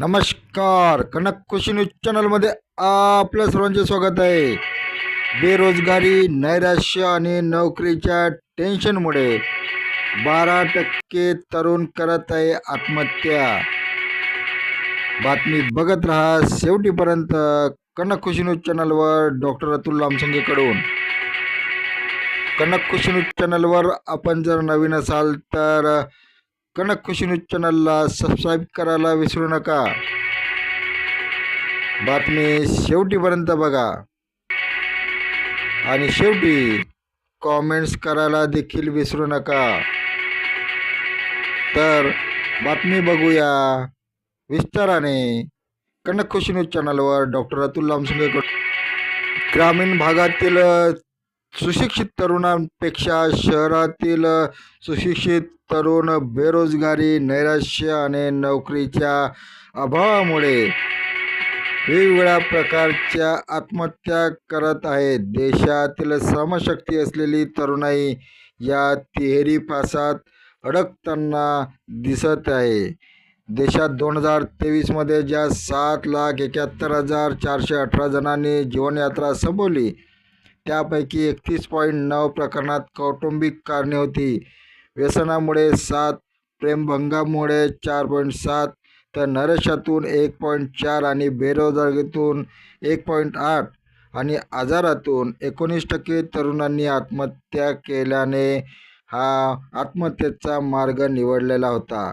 नमस्कार. कनक कृषी न्यूज चॅनलमध्ये आपलं सर्वांचे स्वागत आहे. बेरोजगारी नैराश्य आणि नोकरीच्या टेन्शनमुळे बारा टक्के तरुण करत आहे आत्महत्या. बातमी बघत राहा शेवटीपर्यंत कनक कृषी न्यूज चॅनलवर डॉक्टर अतुल लामसंगेकडून. कनक कृषी न्यूज चॅनलवर आपण जर नवीन असाल तर कनक खुशी न्यूज चॅनलला सबस्क्राईब करायला विसरू नका. बातमी शेवटीपर्यंत बघा. आणि शेवटी कॉमेंट्स करायला देखील विसरू नका. तर बातमी बघूया. विस्ताराने कनक खुशी न्यूज चॅनलवर डॉक्टर अतुल लामसुंगेकडून ग्रामीण भागातील सुशिक्षित तरुणांपेक्षा शहरातील सुशिक्षित तरुण बेरोजगारी नैराश्य आणि नोकरीच्या अभावामुळे वेगवेगळ्या प्रकारच्या आत्महत्या करत आहेत. देशातील श्रमशक्ती असलेली तरुणाई या तिहेरी फासात अडकताना दिसत आहे. देशात दोन हजार तेवीसमध्ये ज्या सात लाख एकाहत्तर हजार चारशे अठरा जणांनी जीवनयात्रा संपवली त्यापैकी एकतीस पॉईंट नऊ प्रकरणात कौटुंबिक कारणे होती. व्यसनामुळे सात प्रेमभंगामुळे चार पॉईंट सात तर नरेशातून एक पॉईंट चार आणि बेरोजगारीतून एक पॉईंट आठ आणि आजारातून एकोणीस टक्के तरुणांनी आत्महत्या केल्याने हा आत्महत्येचा मार्ग निवडलेला होता.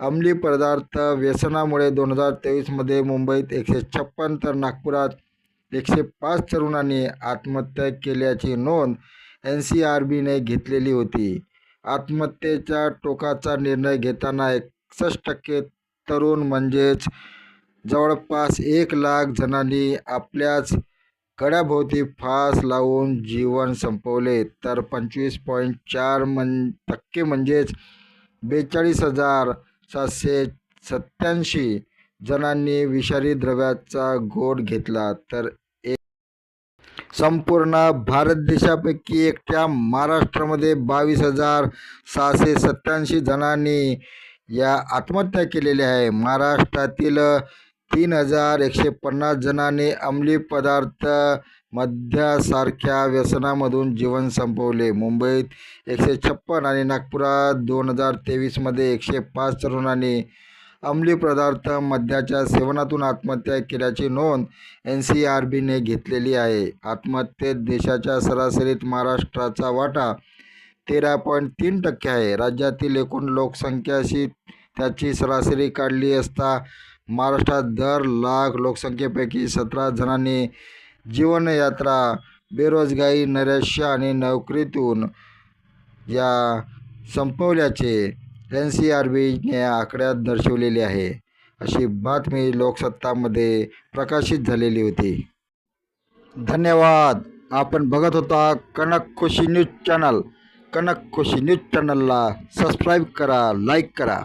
अंमली पदार्थ व्यसनामुळे दोन हजार तेवीसमध्ये मुंबईत एकशे छप्पन तर नागपुरात एकशे पाच तरुणांनी आत्महत्या केल्याची नोंद एन सी आर बीने घेतलेली होती. आत्महत्येच्या टोकाचा निर्णय घेताना एकसष्ट टक्के तरुण म्हणजेच जवळपास एक लाख जणांनी आपल्याच कड्याभोवती फास लावून जीवन संपवले. तर पंचवीस पॉईंट चार मन टक्के म्हणजेच बेचाळीस हजार सातशे सत्त्याऐंशी जणांनी विषारी द्रव्याचा घोट घेतला. तर संपूर्ण भारत देशापैकी एकट्या महाराष्ट्रामध्ये बावीस हजार सहाशे सत्याऐंशी जणांनी या आत्महत्या केलेल्या आहे. महाराष्ट्रातील तीन हजार एकशे पन्नास जणांनी अंमली पदार्थ मद्यासारख्या व्यसनामधून जीवन संपवले. मुंबईत एकशे छप्पन आणि नागपुरात दोन हजार तेवीसमध्ये एकशे पाच तरुणांनी अंमली पदार्थ मद्याच्या सेवनातून आत्महत्या केल्याची नोंद एन सी आर बीने घेतलेली आहे. आत्महत्येत देशाच्या सरासरीत महाराष्ट्राचा वाटा तेरा पॉईंट तीन टक्के आहे. राज्यातील एकूण लोकसंख्याशी त्याची सरासरी काढली असता महाराष्ट्रात दर लाख लोकसंख्येपैकी सतरा जणांनी जीवनयात्रा बेरोजगारी नैराश्य आणि नोकरीतून या संपवल्याचे एन सी आर बीने आकड्यात दर्शवलेली आहे अशी बातमी लोकसत्तामध्ये प्रकाशित झालेली होती. धन्यवाद. आपण बघत होता Kanak Khushi news channel. Kanak Khushi news चॅनलला सबस्क्राईब करा लाईक करा.